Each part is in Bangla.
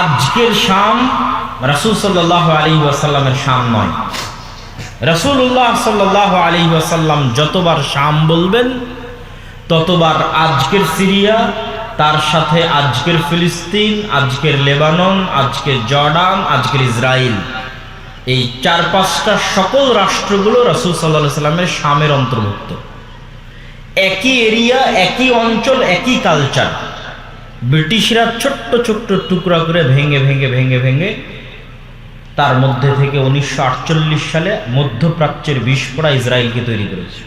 আজকের শাম রাসুল সাল্লাহ আলী ওয়াসাল্লামের শাম নয়। রাসুল্লাহ সাল্লাহ আলী ওয়াসাল্লাম যতবার শাম বলবেন, ততবার আজকের সিরিয়া, তার সাথে আজকের ফিলিস্তিন, আজকের লেবানন, আজকের জর্ডান, আজকের ইসরায়েল এই চার পাঁচটা সকল রাষ্ট্রগুলো রাসুল সাল্লাহ সাল্লামের শামের অন্তর্ভুক্ত। একই এরিয়া, একই অঞ্চল, একই কালচার। ব্রিটিশরা ছোট্ট ছোট্ট টুকরা করে ভেঙে ভেঙে ভেঙে ভেঙে তার মধ্যে থেকে উনিশশো আটচল্লিশ সালে মধ্যপ্রাচ্যের বিস্ফোরা ইসরায়েলকে তৈরি করেছে।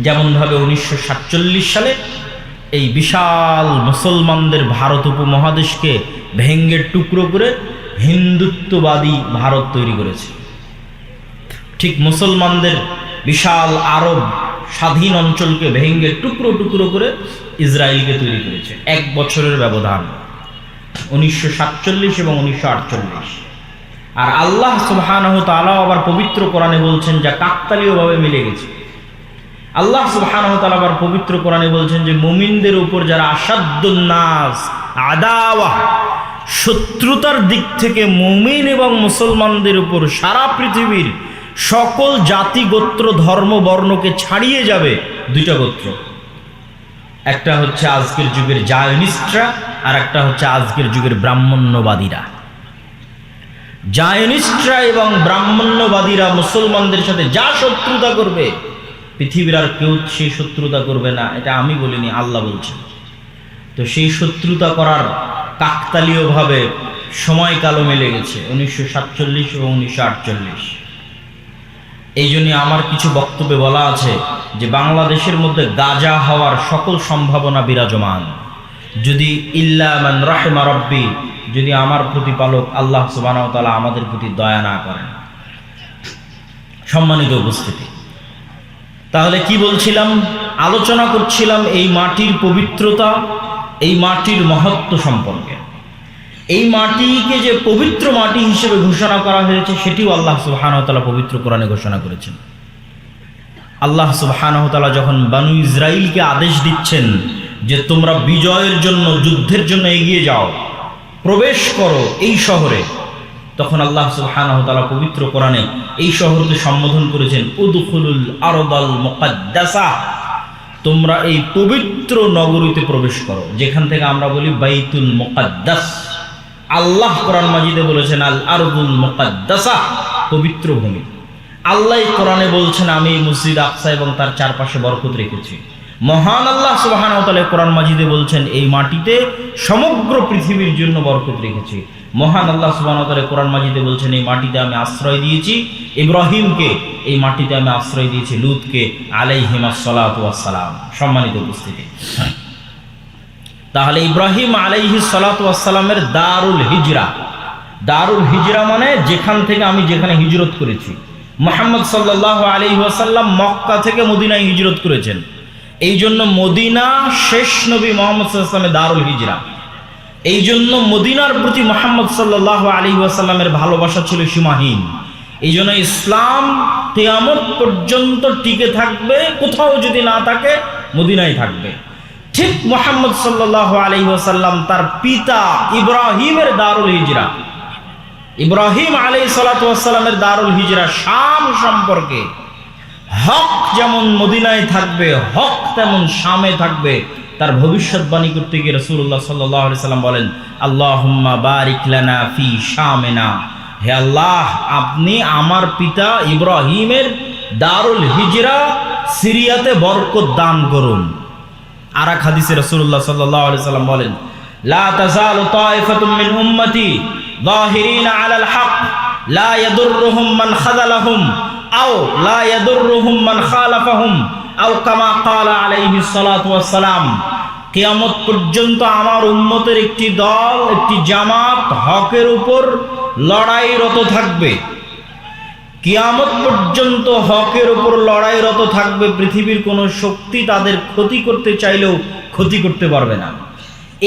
যেমনভাবে উনিশশো সাতচল্লিশ সালে এই বিশাল মুসলমানদের ভারত উপমহাদেশকে ভেঙ্গে টুকরো করে হিন্দুত্ববাদী ভারত তৈরি করেছে। ঠিক মুসলমানদের বিশাল আরব স্বাধীন অঞ্চলকে ভেঙ্গে টুকরো টুকরো করে ইসরায়েলকে তৈরি করেছে। এক বছরের ব্যবধান। উনিশশো সাতচল্লিশ এবং উনিশশো আটচল্লিশ। আর আল্লাহ সুবহানাহু তাআলা আবার পবিত্র কোরআনে বলছেন, যা কাকতালীয়ভাবে মিলে গেছে। আল্লাহ সুবহানাহু তাআলা আবার পবিত্র কোরআনে বলছেন যে, মুমিনদের উপর যারা আসাদ্দুন্নাস আদাওয়া, শত্রুতার দিক থেকে মুমিন এবং মুসলমানদের উপর সারা পৃথিবীর সকল জাতি, গোত্র, ধর্ম, বর্ণকে ছাড়িয়ে যাবে দুইটা গোত্র। একটা হচ্ছে আজকের যুগের জায়নিস্টরা, আর একটা হচ্ছে আজকের যুগের ব্রাহ্মণ্যবাদীরা। জায়নিস্টরা এবং ব্রাহ্মণ্যবাদীরা মুসলমানদের সাথে যা শত্রুতা করবে, পৃথিবীর আর কেউ সেই শত্রুতা করবে না, এটা আমি বলিনি, আল্লাহ বলছেন। তো সেই শত্রুতা করার কাকতালীয়ভাবে সময়কালও মিলে গেছে, উনিশশো সাতচল্লিশ এবং উনিশশো আটচল্লিশ। এই জন্য আমার কিছু বক্তব্যে বলা আছে যে বাংলাদেশের মধ্যে গাজা হওয়ার সকল সম্ভাবনা বিরাজমান। যদি ইল্লামান রাহেমা রব্বি, যদি আমার প্রতিপালক আল্লাহ সুবাহ তালা আমাদের প্রতি দয়া না করেন। সম্মানিত উপস্থিতি, তাহলে কি বলছিলাম? আলোচনা করছিলাম এই মাটির পবিত্রতা, এই মাটির মহত্ব সম্পর্কে। এই মাটিকে যে পবিত্র মাটি হিসেবে ঘোষণা করা হয়েছে, সেটিও আল্লাহ সুবাহানতালা পবিত্র কোরআনে ঘোষণা করেছেন। আল্লাহ সুবাহানতালা যখন বানু ইসরাইলকে আদেশ দিচ্ছেন যে তোমরা বিজয়ের জন্য, যুদ্ধের জন্য এগিয়ে যাও, প্রবেশ করো এই শহরে, তখন আল্লাহ সুবহানাহু পবিত্র কোরআনে এই শহরকে সম্বোধন করেছেন, উদখুলুল আরদাল মুকাদ্দাসা, তোমরা এই পবিত্র নগরীতে প্রবেশ করো, যেখান থেকে আমরা বলি বাইতুল মুকাদ্দাস। আল্লাহ কোরআন মাজিদে বলেছেন, আল আরদুল মুকাদ্দাসা পবিত্র ভূমি। আল্লাহ কোরআনে বলছেন, আমি মসজিদ আকসা এবং তার চারপাশে বরকত রেখেছি। মহান আল্লাহ সুবাহান কোরআন মাজিদে বলছেন, এই মাটিতে সমগ্র পৃথিবীর জন্য বরকত রেখেছি। মহান আল্লাহ সুবাহ কোরআন মাজিদে বলছেন, এই মাটিতে আমি আশ্রয় দিয়েছি। ইব্রাহিমকে, এই মাটিতে আমি আশ্রয় দিয়েছি। লুতকে আলাইহিমা সালাম সম্মানিত উপস্থিতি। তাহলে ইব্রাহিম আলাইহি সালাতামের দারুল হিজরা। দারুল হিজরা মানে যেখান থেকে আমি যেখানে হিজরত করেছি। মোহাম্মদ সাল্লাহ আলী ওয়াসাল্লাম মক্কা থেকে মদিনায় হিজরত করেছেন। এই জন্য মদিনা শেষ নবী মোহাম্মদ সাল্লামের দারুল হিজরা। এই জন্য মদিনার প্রতি মোহাম্মদ সাল্লাহ আলী ওয়াসাল্লামের ভালোবাসা ছিল সীমাহীন। এই জন্য ইসলাম তেয়ামত পর্যন্ত টিকে থাকবে, কোথাও যদি না থাকে, মদিনায় থাকবে। ঠিক মোহাম্মদ সাল্লাহ আলী ওয়াসাল্লাম তার পিতা ইব্রাহিমের দারুল হিজরা। ইব্রাহিম আলী সালাতামের দারুল হিজরা শাম সম্পর্কে হক যেমন মদিনায় থাকবে, হক তেমন শামে থাকবে। তার ভবিষ্যৎবাণী করতে গিয়ে রসুল্লাহ সাল্লাহ সাল্লাম বলেন আল্লাহ ফি শামেনা। হে আল্লাহ, আপনি আমার পিতা ইব্রাহিমের দারুল হিজরা সিরিয়াতে বরকত দান করুন। আর এক হাদিসে রসুল্লাহ সাল্লাহ সাল্লাম বলেন লা তাজালু তাইফাতুম মিন উম্মতি ظاهرين على الحق لا يضرهم من خذلهم أو لا يضرهم من خالفهم أو كما قال عليه الصلاة والسلام কিয়ামত পর্যন্ত আমার উম্মতের একটি দল একটি জামাত হকের উপর লড়াইরত থাকবে কিয়ামত পর্যন্ত হকের উপর লড়াইরত থাকবে পৃথিবীর কোনো শক্তি তাদের ক্ষতি করতে চাইলেও ক্ষতি করতে পারবে না।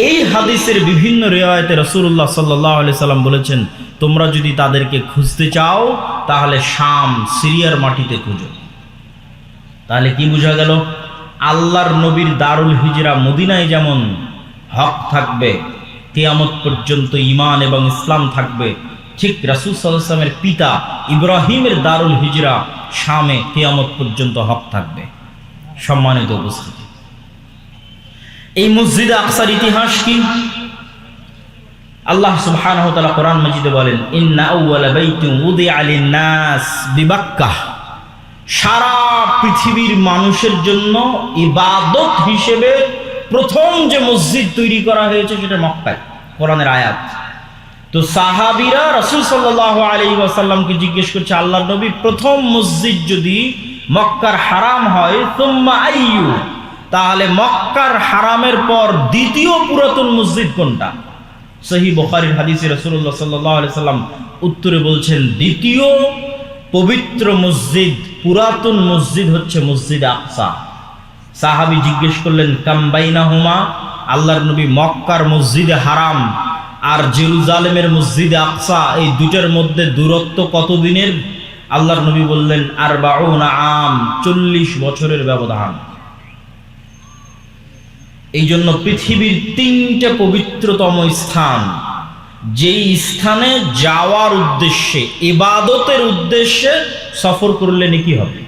এই হাদিসের বিভিন্ন রেওয়ায়তে রসুল্লাহ সাল্লাহ সাল্লাম বলেছেন, তোমরা যদি তাদেরকে খুঁজতে চাও, তাহলে শাম সিরিয়ার মাটিতে খুঁজো। তাহলে কি বোঝা গেল? আল্লাহর নবীর দারুল হিজরা মদিনায় যেমন হক থাকবে, কেয়ামত পর্যন্ত ইমান এবং ইসলাম থাকবে ঠিক রাসুল সাল্লামের পিতা ইব্রাহিমের দারুল হিজরা শামে কেয়ামত পর্যন্ত হক থাকবে। সম্মানিত উপস্থিতি। এই মসজিদে আকসার ইতিহাস কি? আল্লাহ সুবহানাহু কোরআন মাজিদে বলেন সারা পৃথিবীর মানুষের জন্য ইবাদত হিসেবে প্রথম যে মসজিদ তৈরি করা হয়েছে সেটা মক্কায়, কোরআনের আয়াত। তো সাহাবিরা রাসূল সাল্লাল্লাহু আলাইহি ওয়াসাল্লামকে জিজ্ঞেস করছে, আল্লাহর নবী প্রথম মসজিদ যদি মক্কার হারাম হয় তুম্মা আইয়ু? তাহলে মক্কার হারামের পর দ্বিতীয় পুরাতন মসজিদ কোনটা? সহি বখারির হাদিসে রসুল্লাহ সাল্লাহ সাল্লাম উত্তরে বলছেন, দ্বিতীয় পবিত্র মসজিদ, পুরাতন মসজিদ হচ্ছে মসজিদ আকসা। সাহাবি জিজ্ঞেস করলেন কাম্বাইনা হুমা আল্লাহর নবী মক্কার মসজিদে হারাম আর জেরুজালেমের মসজিদে আকসা, এই দুটার মধ্যে দূরত্ব কতদিনের? আল্লাহর নবী বললেন আর বাউনা আম, চল্লিশ বছরের ব্যবধান। এই জন্য পৃথিবীর তিনটে পবিত্রতম স্থান, যেই স্থানে যাওয়ার উদ্দেশ্যে, ইবাদতের উদ্দেশ্যে সফর করলে নাকি হবে?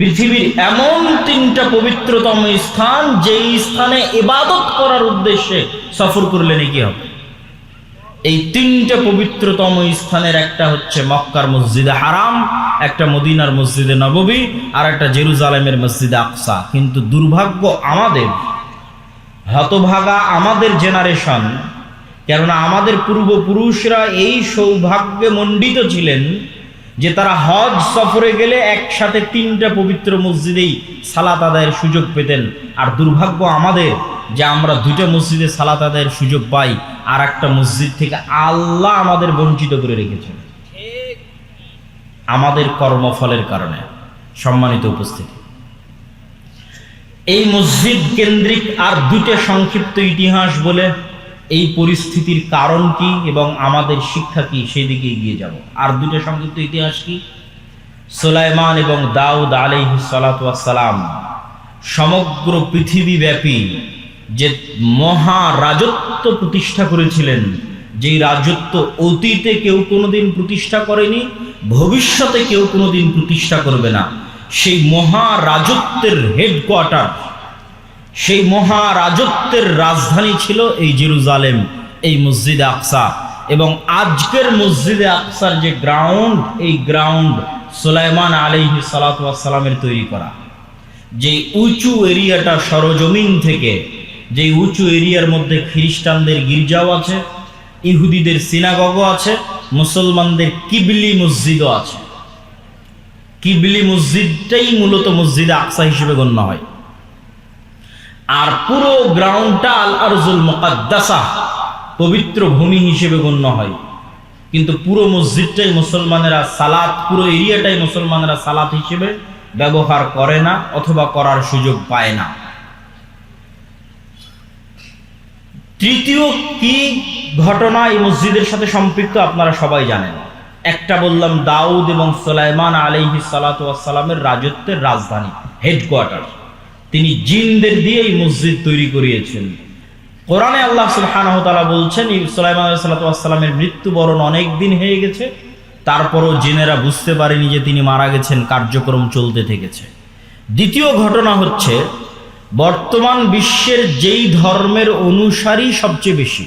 পৃথিবীর এমন তিনটা পবিত্রতম স্থান, যেই স্থানে ইবাদত করার উদ্দেশ্যে সফর করলে নাকি হবে? এই তিনটা পবিত্রতম স্থানের একটা হচ্ছে মক্কার মসজিদে হারাম, একটা মদিনার মসজিদে নববী, আর একটা জেরুজালেমের মসজিদে আকসা। কিন্তু দুর্ভাগ্য আমাদের, হতভাগা আমাদের জেনারেশন কেননা আমাদের পূর্বপুরুষরা এই সৌভাগ্যে মণ্ডিত ছিলেন যে তারা হজ সফরে গেলে একসাথে তিনটা পবিত্র মসজিদেই সালাত আদায়ের সুযোগ পেতেন। আর দুর্ভাগ্য আমাদের যে আমরা দুইটা মসজিদে সালাত আদায়ের সুযোগ পাই আর একটা মসজিদ থেকে আল্লাহ আমাদের বঞ্চিত করে রেখেছেন। আমাদের কর্মফলের কারণে। সম্মানিত উপস্থিতি। এই মসজিদ কেন্দ্রিক আর দুটো সংক্ষিপ্ত ইতিহাস বলে এই পরিস্থিতির কারণ কি এবং আমাদের শিক্ষা কি সেই দিকে এগিয়ে যাব? আর দুটো সংক্ষিপ্ত ইতিহাস কি? সোলাইমান এবং দাউদ আলাইহি সালাম সমগ্র পৃথিবীব্যাপী যে মহা রাজত্ব প্রতিষ্ঠা করেছিলেন, যেই রাজত্ব অতীতে কেউ কোনোদিন প্রতিষ্ঠা করেনি, ভবিষ্যতে কেউ কোনোদিন প্রতিষ্ঠা করবে না। সেই মহা রাজত্বের হেডকোয়ার্টার সেই মহা রাজত্বের রাজধানী ছিল এই জেরুজালেম, এই মসজিদে আকসা। এবং আজকের মসজিদে আকসার যে গ্রাউন্ড এই গ্রাউন্ড সোলাইমান আলিহি সালাতামের তৈরি করা। যে উঁচু এরিয়াটা সরজমিন থেকে যে উঁচু এরিয়ার মধ্যে খ্রিস্টানদের গির্জাও আছে, ইহুদিদের সিনাগগও আছে, মুসলমানদের কিবলি মসজিদও আছে। কিবলি মসজিদটাই মূলত মসজিদে আকসা হিসেবে গণ্য হয়। আর পুরো গ্রাউন্ডটা আল আরজুল মোকাদ্দাসা, পবিত্র ভূমি হিসেবে গণ্য হয়। কিন্তু পুরো মসজিদটাই মুসলমানেরা সালাত, পুরো এরিয়াটাই মুসলমানেরা সালাত হিসেবে ব্যবহার করে না অথবা করার সুযোগ পায় না। তৃতীয় কি ঘটনা এই মসজিদের সাথে সম্পৃক্ত আপনারা সবাই জানেন। একটা বললাম, দাউদ এবং সোলাইমান আলাইহি সালাতামের রাজত্বের রাজধানী হেডকোয়ার্টার তিনি জিনদের দিয়ে এই মসজিদ তৈরি করিয়েছেন। কোরআনে আল্লাহ সুলহানাহ তালা বলছেন সোলাইমান সাল্লাতামের মৃত্যুবরণ অনেক দিন হয়ে গেছে। তারপরও জিনেরা বুঝতে পারেনি যে তিনি মারা গেছেন, কার্যক্রম চলতে থেকেছে। দ্বিতীয় ঘটনা হচ্ছে, বর্তমান বিশ্বের যেই ধর্মের অনুসারী সবচেয়ে বেশি,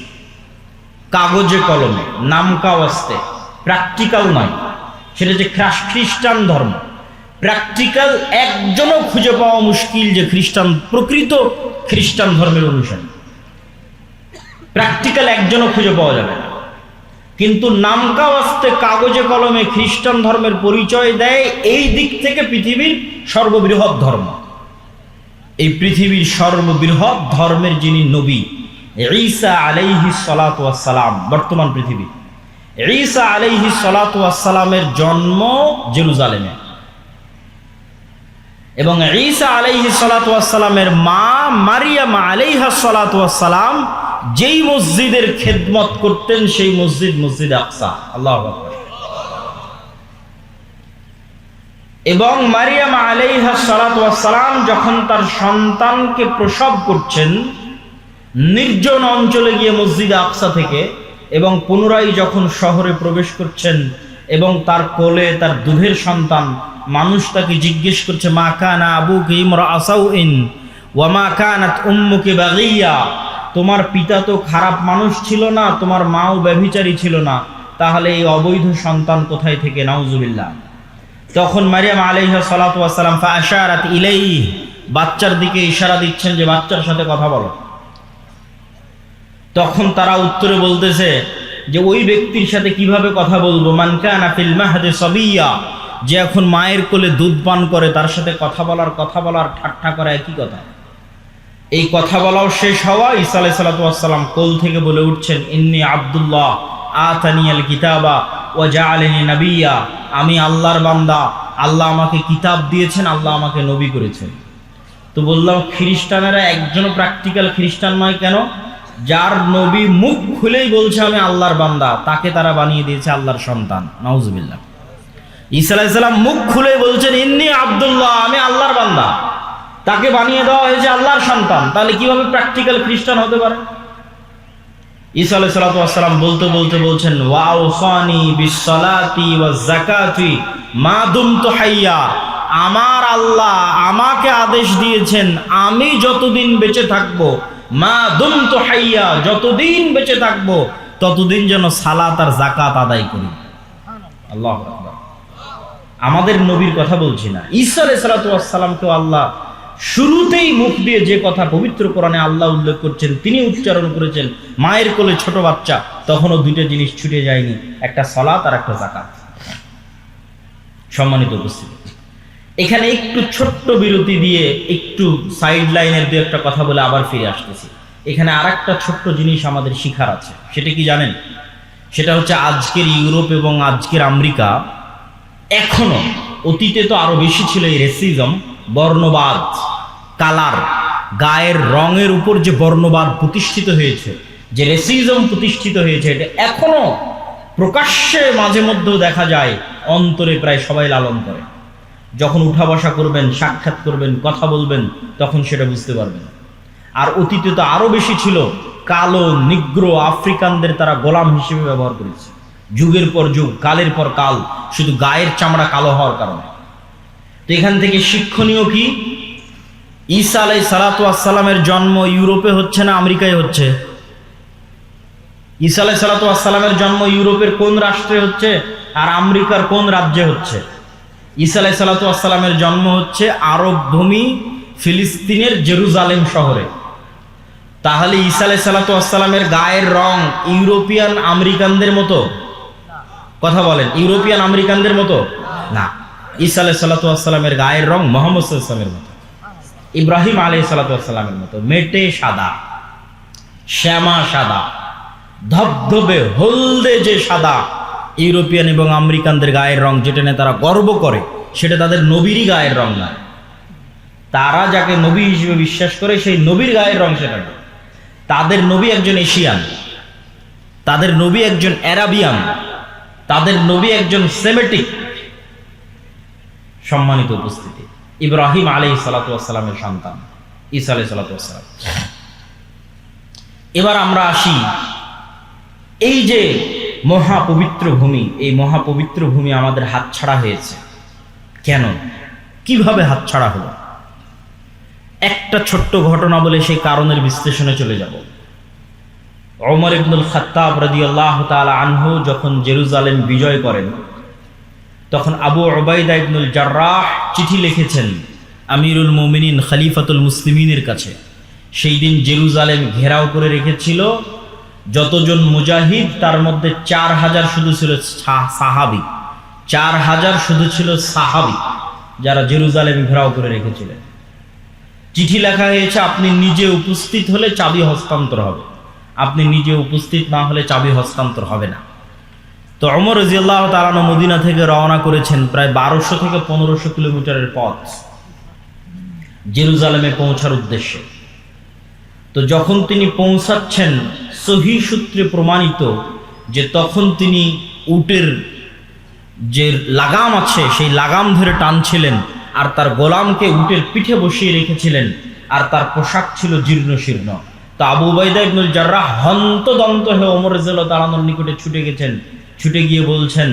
কাগজে কলমে, নামকাওয়াস্তে, প্র্যাকটিক্যাল নয়। সেটা যে খ্রিস্টান ধর্ম। প্র্যাকটিক্যাল একজনও খুঁজে পাওয়া মুশকিল যে খ্রিস্টান, প্রকৃত খ্রিস্টান ধর্মের অনুসারী। প্র্যাকটিক্যাল একজনও খুঁজে পাওয়া যাবে না। কিন্তু নামকাওয়াস্তে কাগজে কলমে খ্রিস্টান ধর্মের পরিচয় দেয় এই দিক থেকে পৃথিবীর সর্ববৃহৎ ধর্ম। এই পৃথিবীর সর্ববৃহৎ ধর্মের যিনি নবী, ঈসা আলাইহি সালাম বর্তমান পৃথিবী। ঈসা আলাইহি সালামের জন্ম জেরুজালেমে। এবং ঈসা আলাইহি সালামের মা মারিয়াম আলাইহা সালাম যেই মসজিদের খেদমত করতেন, সেই মসজিদ মসজিদ আকসা। আল্লাহ এবং মারিয়াম আলাইহা সালাম যখন তার সন্তানকে প্রসব করছেন, নির্জন অঞ্চলে গিয়ে মসজিদ আকসা থেকে এবং পুনরায় যখন শহরে প্রবেশ করছেন এবং তার কোলে তার দুধের সন্তান মানুষ তাকে জিজ্ঞেস করছে, মা কানা আবু কিমরা আসাউ ইন ওয়ামা কানাত উম্মুকে বাগিয়া? তোমার পিতা তো খারাপ মানুষ ছিল না, তোমার মাও ব্যভিচারী ছিল না। তাহলে এই অবৈধ সন্তান কোথায় থেকে? নাউজুবিল্লাহ। তখন মারিয়াম আলাইহা সালাতু ওয়াসালাম ফাশারাত ইলাইহি। বাচ্চার দিকে ইশারা দিচ্ছেন যে, বাচ্চার সাথে কথা বলো। তখন তারা উত্তরে বলতেছে যে, ওই ব্যক্তির সাথে কীভাবে কথা বলব? মানকানা ফিল মাহদে সবিয়া। যে এখন মায়ের কোলে দুধ পান করে, তার সাথে কথা বলার কথা বলার, ঠাট্টা করা একই কথা। এই কথা বলাও শেষ হওয়া, ঈসা আলাই সালাতাম কোল থেকে বলে উঠছেন, ইন্নি আবদুল্লাহ আতানিয়াল কিতাবা ও জা আলিনী আমি আল্লাহর বান্দা, আল্লাহ আমাকে কিতাব দিয়েছেন, আল্লাহ আমাকে নবী করেছেন। তো বললাম, খ্রিস্টানেরা একজনও প্র্যাকটিক্যাল খ্রিস্টান নয় কেন? যার নবী মুখ খুলেই বলছে, আমি আল্লাহর বান্দা। তাকে তারা বানিয়ে দিয়েছে আল্লাহর সন্তান। নাউজুবিল্লাহ। আলাইসাল্লাম মুখ খুলে বলছেন, ইন্নি আবদুল্লাহ, আমি আল্লাহর বান্দা। তাকে বানিয়ে দেওয়া হয়েছে আল্লাহর সন্তান। তাহলে কীভাবে প্র্যাকটিক্যাল খ্রিস্টান হতে পারে? ঈসা বলতে বলতে বলছেন মা আমার আল্লাহ আমাকে আদেশ দিয়েছেন, আমি যতদিন বেঁচে থাকব, মা দুমতু হাইয়া, যতদিন বেঁচে থাকব, ততদিন যেন সালাত আর জাকাত আদায় করি। আল্লাহ আমাদের নবীর কথা বলছি না। ঈসা সালাতামকেও আল্লাহ শুরুতেই মুখ দিয়ে যে কথা পবিত্র কোরআনে আল্লাহ উল্লেখ করছেন, তিনি উচ্চারণ করেছেন, মায়ের কোলে ছোট বাচ্চা, তখনও দুইটা জিনিস ছুটে যায়নি, একটা সালাত আর একটা জাকাত সম্মানিত উপস্থিতি। এখানে একটু ছোট্ট বিরতি দিয়ে একটু সাইড লাইনের দু একটা কথা বলে আবার ফিরে আসতেছি। এখানে আর একটা ছোট্ট জিনিস আমাদের শিখার আছে, সেটা কি জানেন? সেটা হচ্ছে আজকের ইউরোপ এবং আজকের আমেরিকা এখনও। অতীতে তো আরও বেশি ছিল এই রেসিজম বর্ণবাদ, কালার, গায়ের রঙের উপর যে বর্ণবাদ প্রতিষ্ঠিত হয়েছে, যে রেসিজম প্রতিষ্ঠিত হয়েছে, এটা এখনও প্রকাশ্যে মাঝে মধ্যেও দেখা যায়, অন্তরে প্রায় সবাই লালন করে। যখন উঠা বসা করবেন, সাক্ষাৎ করবেন, কথা বলবেন, তখন সেটা বুঝতে পারবেন। আর অতীতে তো আরও বেশি ছিল, কালো, নিগ্র, আফ্রিকানদের তারা গোলাম হিসেবে ব্যবহার করেছে। যুগের পর যুগ, কালের পর কাল, শুধু গায়ের চামড়া কালো হওয়ার কারণে। তো এখান থেকে শিক্ষণীয় কি? ঈসা আলাই সালাতামের জন্ম ইউরোপে হচ্ছে না আমেরিকায় হচ্ছে? ঈসা আলাই সালাতামের জন্ম ইউরোপের কোন রাষ্ট্রে হচ্ছে আর আমেরিকার কোন রাজ্যে হচ্ছে? ঈসা আলাই সালাতামের জন্ম হচ্ছে আরব ভূমি ফিলিস্তিনের জেরুজালেম শহরে। তাহলে ঈসা আলাই সালাতামের গায়ের রং ইউরোপিয়ান আমেরিকানদের মতো? কথা বলেন, ইউরোপিয়ান, আমেরিকানদের মতো? না। ঈসা আলাই সাল্লাতামের গায়ের রং মোহাম্মদ মতো। ইব্রাহিম আলাই সাল্লাতামের মতো। মেটে সাদা, শ্যামা সাদা, ধবধবে, হলদে যে সাদা ইউরোপিয়ান এবং আমেরিকানদের গায়ের রং যেটা নিয়ে তারা গর্ব করে, সেটা তাদের নবীরই গায়ের রং নয় তারা যাকে নবী হিসেবে বিশ্বাস করে, সেই নবীর গায়ের রং সেটা তাদের নবী একজন এশিয়ান, তাদের নবী একজন অ্যারাবিয়ান তাদের নবী একজন সেমেটিক। সম্মানিত উপস্থিতি। ইব্রাহিম আলী সালাতামের সন্তান ইসা আলাই সালাতাম এবার আমরা আসি এই যে মহাপবিত্র ভূমি, এই মহাপবিত্র ভূমি আমাদের হাতছাড়া হয়েছে। কেন? কীভাবে হাতছাড়া হলো? একটা ছোট্ট ঘটনা বলে সেই কারণের বিশ্লেষণে চলে যাব। ওমর ইবনুল খাত্তাব রাদি আল্লাহ তালা আনহু যখন জেরুজালেম বিজয় করেন, তখন আবু ওবায়দা ইবনুল জার্রাহ চিঠি লিখেছেন আমিরুল মোমিনিন খালিফাতুল মুসলিমিনের কাছে। সেই দিন জেরুজালেম ঘেরাও করে রেখেছিল। যতজন মুজাহিদ, তার মধ্যে চার হাজার শুধু ছিল সাহাবি। চার হাজার শুধু ছিল সাহাবি যারা জেরুজালেম ঘেরাও করে রেখেছিলেন। চিঠি লেখা হয়েছে, আপনি নিজে উপস্থিত হলে চাবি হস্তান্তর হবে। আপনি নিজে উপস্থিত না হলে চাবি হস্তান্তর হবে না। তো অমর রাজিয়াল্লাহ তালানো মদিনা থেকে রওনা করেছেন প্রায় বারোশো থেকে পনেরোশো কিলোমিটারের পথ জেরুজালেমে পৌঁছার উদ্দেশ্যে। তো যখন তিনি পৌঁছাচ্ছেন, সহি সূত্রে প্রমাণিত যে তখন তিনি উটের যে লাগাম আছে, সেই লাগাম ধরে টানছিলেন আর তার গোলামকে উটের পিঠে বসিয়ে রেখেছিলেন আর তার পোশাক ছিল জীর্ণ শীর্ণ। তো আবু বাইদা ইবনুল হন্তদন্ত হয়ে ওমর তাআলার নিকটে ছুটে গেছেন। ছুটে গিয়ে বলছেন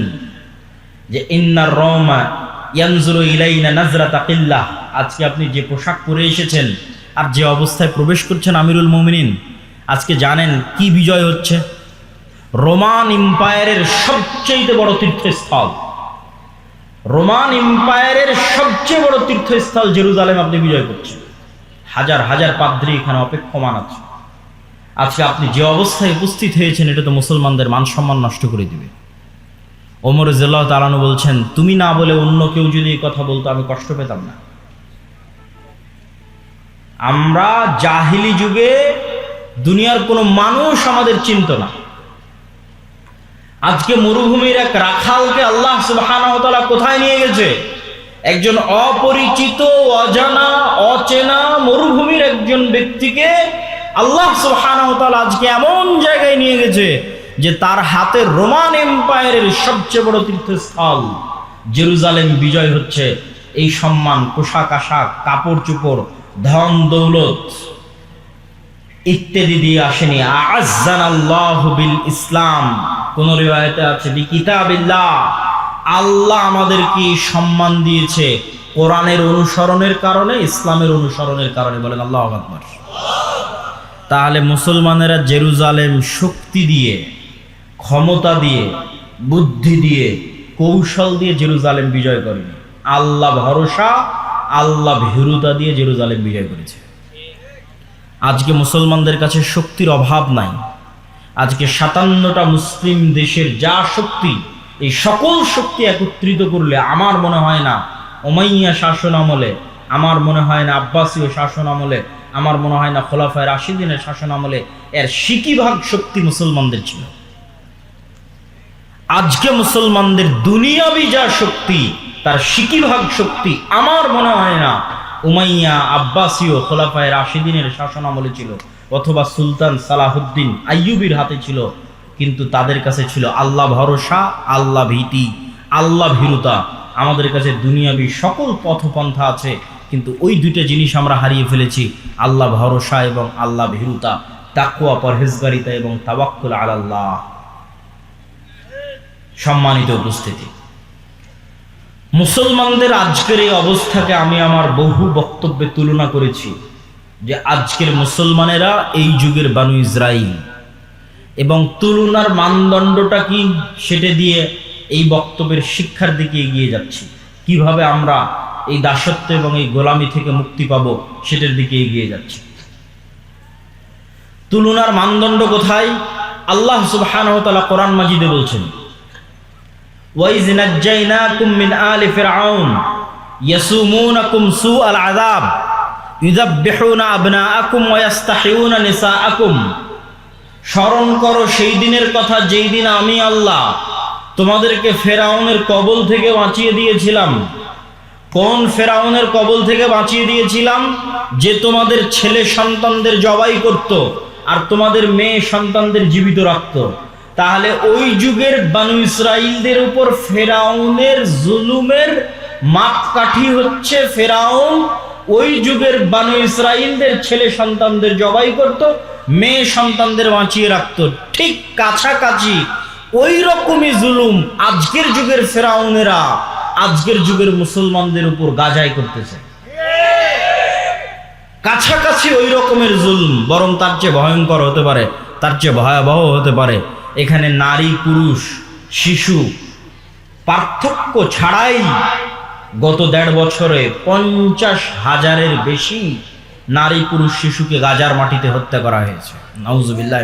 যে ইন্নার রওমা ইয়ানজুরু ইলাইনা নাজরাতা কিল্লাহ। আজকে আপনি যে পোশাক পরে এসেছেন আর যে অবস্থায় প্রবেশ করছেন আমিরুল মুমিনিন, আজকে জানেন কি বিজয় হচ্ছে? রোমান এম্পায়ারের সবচেয়ে বড় তীর্থস্থল। রোমান এম্পায়ারের সবচেয়ে বড় তীর্থস্থল জেরুজালেম আপনি বিজয় করছেন। হাজার হাজার পাদ্রী এখানে অপেক্ষমান আছে। আজকে আপনি যে অবস্থায় উপস্থিত হয়েছেন, এটা তো মুসলমানদের মান সম্মান নষ্ট করে দিবে। ওমর জেল্লাহ তালানু বলছেন, তুমি না বলে অন্য কেউ যদি এই কথা বলতো, আমি কষ্ট পেতাম না। আমরা জাহিলি যুগে দুনিয়ার কোনো মানুষ আমাদের চিনত না। আজকে মরুভূমির এক রাখালকে আল্লাহ ওয়া কোথায় নিয়ে গেছে? একজন অপরিচিত, অজানা, অচেনা মরুভূমির একজন ব্যক্তিকে আল্লাহ সুবহানাহু আজকে এমন জায়গায় নিয়ে গেছে যে তার হাতে রোমান এম্পায়ারের সবচেয়ে বড় তীর্থস্থল জেরুজালেম বিজয় হচ্ছে। এই সম্মান, পোশাক আশাক, কাপড় চোপড়, ধন দৌলত ইত্যাদি দিয়ে আসেনি। আজান আল্লাহ বিল ইসলাম। কোন রিওয়ায়তে আছে বি কিতাবিল্লাহ আল্লাহ আমাদেরকে সম্মান দিয়েছে। কোরআনের অনুসরণের কারণে, ইসলামের অনুসরণের কারণে বলেন আল্লাহ আকবার। তাহলে মুসলমানেরা জেরুজালেম শক্তি দিয়ে, ক্ষমতা দিয়ে, বুদ্ধি দিয়ে, কৌশল দিয়ে জেরুজালেম বিজয় করেনি। আল্লাহ ভরসা, আল্লাহ ভীরুতা দিয়ে জেরুজালেম বিজয় করেছে। আজকে মুসলমানদের কাছে শক্তির অভাব নাই। আজকে সাতান্নটা মুসলিম দেশের যা শক্তি, এই সকল শক্তি একত্রিত করলে আমার মনে হয় না ওমাইয়া শাসন আমলে, আমার মনে হয় না আব্বাসীয় শাসন আমলে আমার মনে হয় না খোলাফায় রাশিদিনের শাসন আমলে এর সিকিভাগ শক্তি মুসলমানদের ছিল। আজকে মুসলমানদের দুনিয়াবি যা শক্তি, তার সিকিভাগ শক্তি আমার মনে হয় না উমাইয়া আব্বাসীয় খোলাফায় রাশিদিনের শাসন আমলে ছিল, অথবা সুলতান সালাহুদ্দিন আইয়ুবির হাতে ছিল, কিন্তু তাদের কাছে ছিল আল্লাহ ভরসা, আল্লাহ ভীতি, আল্লাহ ভীরুতা। আমাদের কাছে দুনিয়াবি সকল পথপন্থা আছে কিন্তু ওই দুইটা জিনিস আমরা হারিয়ে ফেলেছি। আল্লাহ ভরসা এবং আল্লাহ ভীরুতা তাকুয়া পরহেজগারিতা এবং তাবাক্কুল আলাল্লাহ। সম্মানিত উপস্থিতি। মুসলমানদের আজকের এই অবস্থাকে আমি আমার বহু বক্তব্যে তুলনা করেছি যে আজকের মুসলমানেরা এই যুগের বানু ইসরাইল। এবং তুলনার মানদণ্ডটা কি সেটা দিয়ে এই বক্তব্যের শিক্ষার দিকে এগিয়ে যাচ্ছি। কীভাবে আমরা এই দাসত্ব এবং এই গোলামি থেকে মুক্তি পাব, সেটার দিকে এগিয়ে যাচ্ছে। তুলনার মানদণ্ড কোথায়? আল্লাহ সুবহান কোরআন মাজিদে বলছেন স্মরণ করো, সেই দিনের কথা যেই দিন আমি আল্লাহ তোমাদেরকে ফেরাউনের কবল থেকে বাঁচিয়ে দিয়েছিলাম কোন ফেরাউনের কবল থেকে বাঁচিয়ে দিয়েছিলাম? যে তোমাদের ছেলে সন্তানদের জবাই করত আর তোমাদের মেয়ে সন্তানদের জীবিত রাখতো। তাহলে ওই যুগের বানু ইসরাইলদের উপর ফেরাউনের জুলুমের মাপকাঠি হচ্ছে ফেরাউন। ওই যুগের বানু ইসরাইলদের ছেলে সন্তানদের জবাই করত, মেয়ে সন্তানদের বাঁচিয়ে রাখত। ঠিক কাছাকাছি ওই রকমই জুলুম আজকের যুগের ফেরাউনেরা। আজকের যুগের মুসলমানদের উপর গাজাই করতেছে। কাছাকাছি ওই রকমের জুলুম, বরং তার চেয়ে ভয়ঙ্কর হতে পারে, তার চেয়ে ভয়াবহ হতে পারে। এখানে নারী, পুরুষ, শিশু, পার্থক্য ছাড়াই গত দেড় বছরে পঞ্চাশ হাজারের বেশি নারী, পুরুষ, শিশুকে গাজার মাটিতে হত্যা করা হয়েছে। নাউজুবিল্লাহ